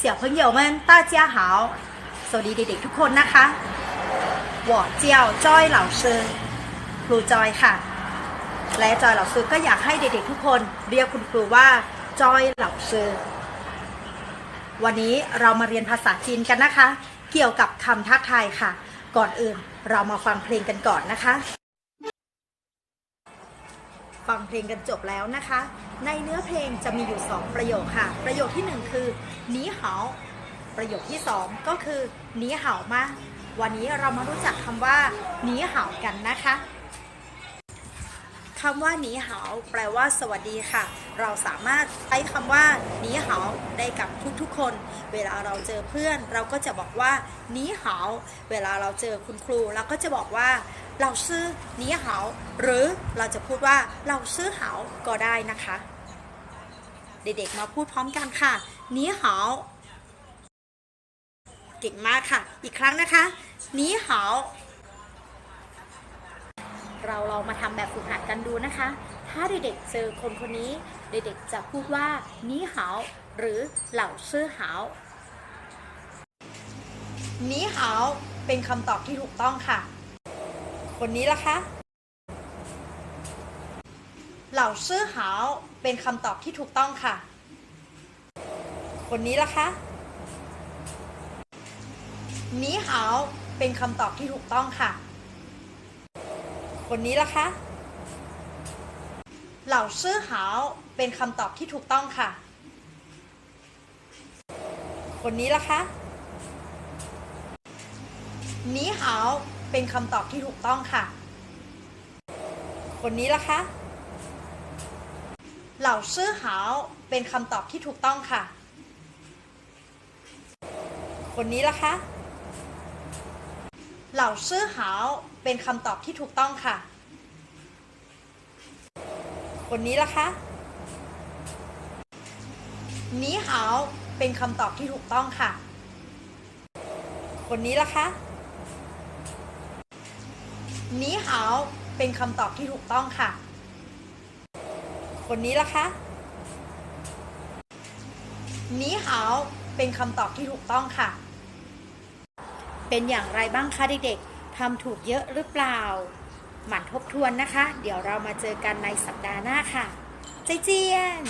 小朋友们大家好สวัสดีเด็กๆทุกคนนะคะ我叫จอยเหล่าซือครูจอยค่ะ และจอยเหล่าซือก็อยากให้เด็กๆทุกคนเรียกคุณครูว่าจอยเหล่าซือวันนี้เรามาเรียนภาษาจีนกันนะคะ เกี่ยวกับคำทักทายค่ะ ก่อนอื่นเรามาฟังเพลงกันก่อนนะคะ ฟังเพลงกันจบแล้วนะคะ ในเนื้อเพลงจะมีอยู่ 2 ประโยคค่ะ ประโยคที่ 1 คือหนีเหาประโยคที่ 2 ก็คือหนีเหามา วันนี้เรามารู้จักคำว่าหนีเหากันนะคะ คำว่าหนีเหาแปลว่าสวัสดีค่ะ เราสามารถใช้คำว่าหนีเหาได้กับทุกๆคน เวลาเราเจอเพื่อน เราก็จะบอกว่าหนีเหาเวลาเราเจอคุณครูเราก็จะบอกว่าเราซื้อหนีเหาหรือเราจะพูดว่าเราซื้อเหาก็ได้นะคะ เด็กๆมาพูดพร้อมกันค่ะหนีเหาเก่งมากค่ะ อีกครั้งนะคะหนีเหา เราลองมาทำแบบฝึกหัดกันดูนะคะ ถ้าเด็กๆเจอคนคนนี้ เด็กๆจะพูดว่าหนีเหาหรือเหล่าซื้อเหาหนีเหาเป็นคำตอบที่ถูกต้องค่ะ คนนี้ล่ะคะ เหล่าซื่อหาวเป็นคำตอบที่ถูกต้องค่ะ คนนี้ล่ะคะหนีหาวเป็นคำตอบที่ถูกต้องค่ะ คนนี้ล่ะคะเหล่าซื่อหาวเป็นคำตอบที่ถูกต้องค่ะ คนนี้ล่ะคะหนีหาวเป็นคำตอบที่ถูกต้องค่ะ คนนี้ล่ะคะเหล่าซื่อหาวเป็นคำตอบที่ถูกต้องค่ะ คนนี้ล่ะคะ เหล่าซื่อหาวเป็นคำตอบที่ถูกต้องค่ะคนนี้ล่ะคะหนีหาวเป็นคำตอบที่ถูกต้องค่ะคนนี้ล่ะคะหนีหาวเป็นคำตอบที่ถูกต้องค่ะคนนี้ล่ะคะหนีหาวเป็นคำตอบที่ถูกต้องค่ะ เป็นอย่างไรบ้างคะเด็กๆทำถูกเยอะหรือเปล่า หมั่นทบทวนนะคะ เดี๋ยวเรามาเจอกันในสัปดาห์หน้าค่ะ ใจเจียน